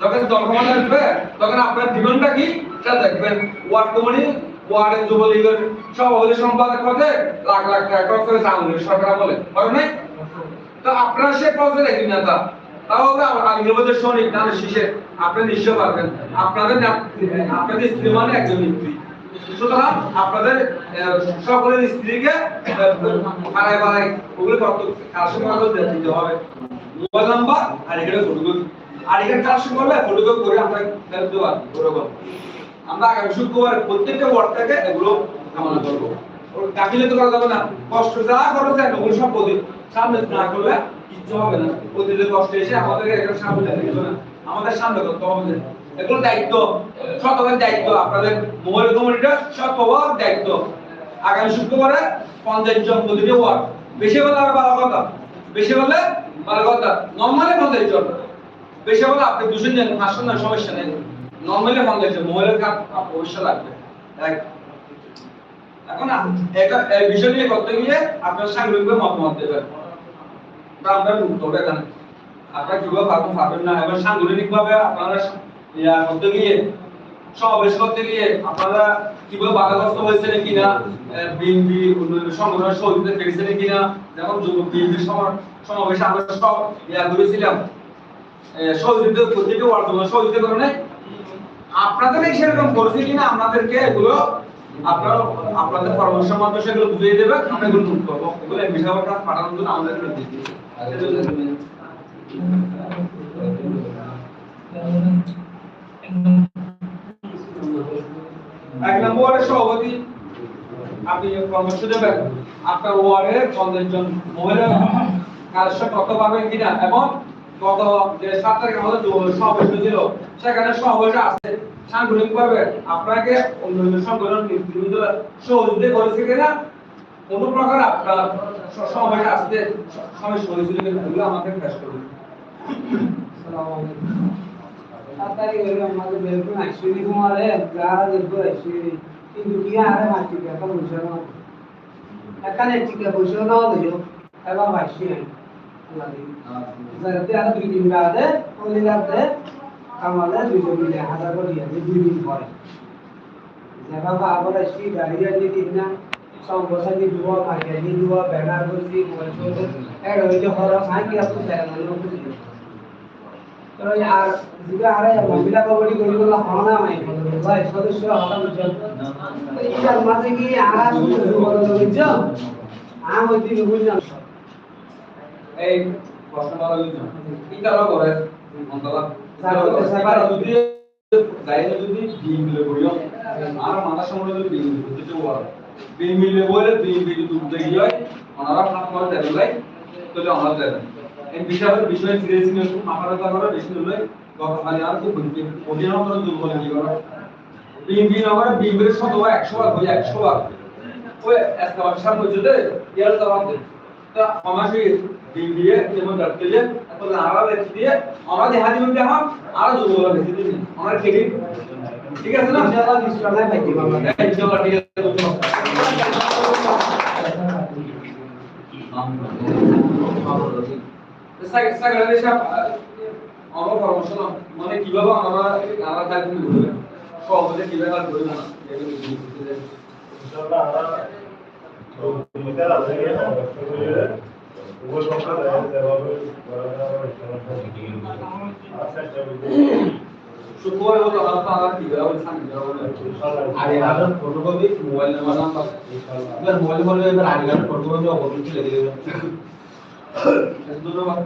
যখন দল আসবে, তখন আপনার জীবনটা কি? সেটা দেখবেন। ওয়ার্ড কমিটি ওয়ার্ডের যুবলীগের সভাপতি সম্পাদক পদে লাখ লাখ টাকা খরচ করে আওয়ামী সরকার বলে নাই? তো আপনারা সে পর্যায়ে একজন নেতা। তাও আমি নির্বাচন সৈনিক না শীষে আপনি নিশ্চয় পারবেন। আপনাদের আপনাদের স্ত্রী মানে একজন নেত্রী সুতরাং আপনাদের সকলের স্ত্রীকে পাড়ায় পাড়ায় ওগুলো কত কাশি কাগজ দিতে হবে? মোবাইল নাম্বার আর এখানে ফটোকপি আর এখানে চারশো করলে ফটোকপি করে আমরা ফেরত দেবো ওরকম আমরা আগামী শুক্রবার প্রত্যেকটা ওয়ার্ড থেকে এগুলো কামনা করব। তো করা যাবে না। কষ্ট যা করেছে ওগুলো সব সামনে না করলে কিচ্ছু হবে না। প্রতিদিন কষ্ট এসে আমাদেরকে এখানে সামনে হবে না। আমাদের সামনে করতে হবে এগুলো দায়িত্ব, শতভাগ দায়িত্ব। আপনাদের মোবাইল কমিটিটা শতভাগ দায়িত্ব। আগামী শুক্রবারে পঞ্চাশ জন প্রতিটি ওয়ার্ড বেশি বলে আর ভালো কথা। বেশি বলে ভালো কথা। নর্মালি পঞ্চাশ জন। বেশি বলে আপনি দুশো জন পাঁচশো জন সমস্যা নেই। নর্মালি পঞ্চাশ জন মোবাইলের কাজ অবশ্যই লাগবে। এখন এটা এই বিষয় নিয়ে করতে গিয়ে আপনার সাংবাদিকভাবে মতামত দেবেন। তা আমরা মুক্ত হবে এখানে আপনারা কীভাবে পারবেন পারবেন না। এবং সাংগঠনিক ভাবে আপনারা ইয়া করতে গিয়ে, সমাবেশ করতে গিয়ে আপনারা কীভাবে বাধাগ্রস্ত হয়েছেন কিনা? বিএনপি সংগঠনের সহযোগিতা পেয়েছেন কিনা? যেমন যুবক বিএনপি সমাবেশে আমরা সব ইয়া করেছিলাম। আপনাদের সেরকম করেছে কিনা এগুলো আপনারা আপনাদের পরামর্শ সেগুলো বুঝিয়ে দেবে এক নম্বরের সভাপতি, আপনি পরামর্শ দেবেন, আপনার ওয়ার্ডে পঞ্চাশ জন মহিলা কাজের সাথে পাবেন কিনা? এবং গত যে সাত তারিখ আমাদের সমাবেশ হয়েছিল, সেখানে সমাবেশ আছে সাংগঠনিক ভাবে আপনাকে অন্যান্য সংগঠন নেতৃবৃন্দ সহযোগিতা করেছে কিনা? কোন প্রকার আপনার সমাবেশে আসতে সমস্যা হয়েছিল কিনা এগুলো আমাকে ফ্রেশ করুন। এখানে টিকা দিও, এবার আর দুই দিন বাদে ওই রাতে আমাদের দুইশো মিলে হাজার করে দিয়ে দুই দিন পরে যেভাবে আবার আইসি গাড়ি গাড়ি দিন না সব বসা দিয়ে দিব মার্কেট দিয়ে দিব ব্যানার করছি মোবাইল ওই যে আম বুঝছেন এই প্রশ্ন করা হইছে এটা হলো করে? মন্তলা স্যার, যদি যাইলে যদি বিল মিলে করিও আর মাথা সময় যদি বিল মিলে করতে চাও বিল মিলে বলে বিল বিল দুধ দেই হয় ওনারা ফাঁক করে দেন লাই তাহলে আমরা দেন এই বিষয়ের বিষয় সিরিয়াস নিয়ে আপনারা তো করে বেশি হলে গত কালে আর খুব অধীন করে দুর্বল কি করে বিল বিল আমরা বিল বিল শতবার 100 বার হই 100 বার। ওই একটা বাসার মধ্যে ইয়ার দাম তা আমাকে দিন দিয়ে যেমন ডাক্তার যে এখন আড়া রেখে দিয়ে আমাদের হাজি মধ্যে এখন আরও দুর্বল রেখে দিন। আমার ক্রেডিট ঠিক আছে না? ইনশাআল্লাহ নিশ্চয় পাইছি বাবা ইনশাআল্লাহ ঠিক আছে সাগরে সাহেব আমার পরামর্শ মানে কীভাবে আমরা আমরা থাকব সহজে কীভাবে আর ধরে না ইনশাআল্লাহ আমরা ভূমিকা আছে আমাদের উপর সংখ্যা দেওয়াবে আচ্ছা শুক্রবার হলো আমরা তো আমরা কি করা বলছি আমি করা বলছি আর এর ফটোকপি মোবাইল নাম্বার নাম্বার এবার মোবাইল বলে এবার আগে গান ফটোকপি অবশ্যই তুলে দিয়ে দেবেন ধন্যবাদ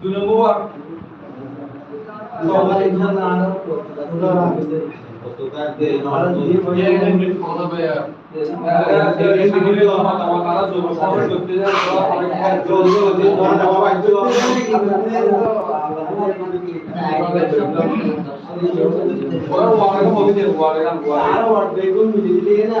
দুই নম্বর আমাদের ইনশাআল্লাহ আরও করতে আরও বেগুন মিলে দিলে না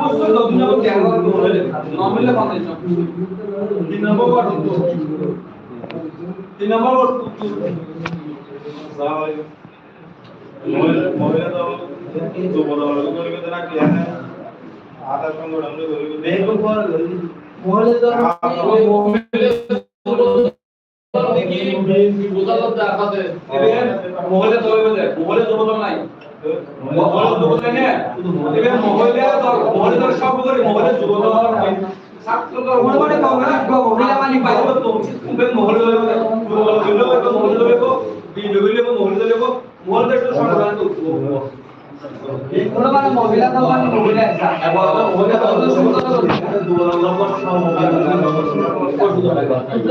বস্তু দুই নম্বর জ্ঞান করে নমিলে বান্ধাইছ তিন নম্বর বার তিন নম্বর বার মহিলা মহিলা দল যুব দল গরিব তারা কি জানে আধা সংগঠন গরিব বেগুন মহলে তো এবার মহলে মনে মহিলা মহলে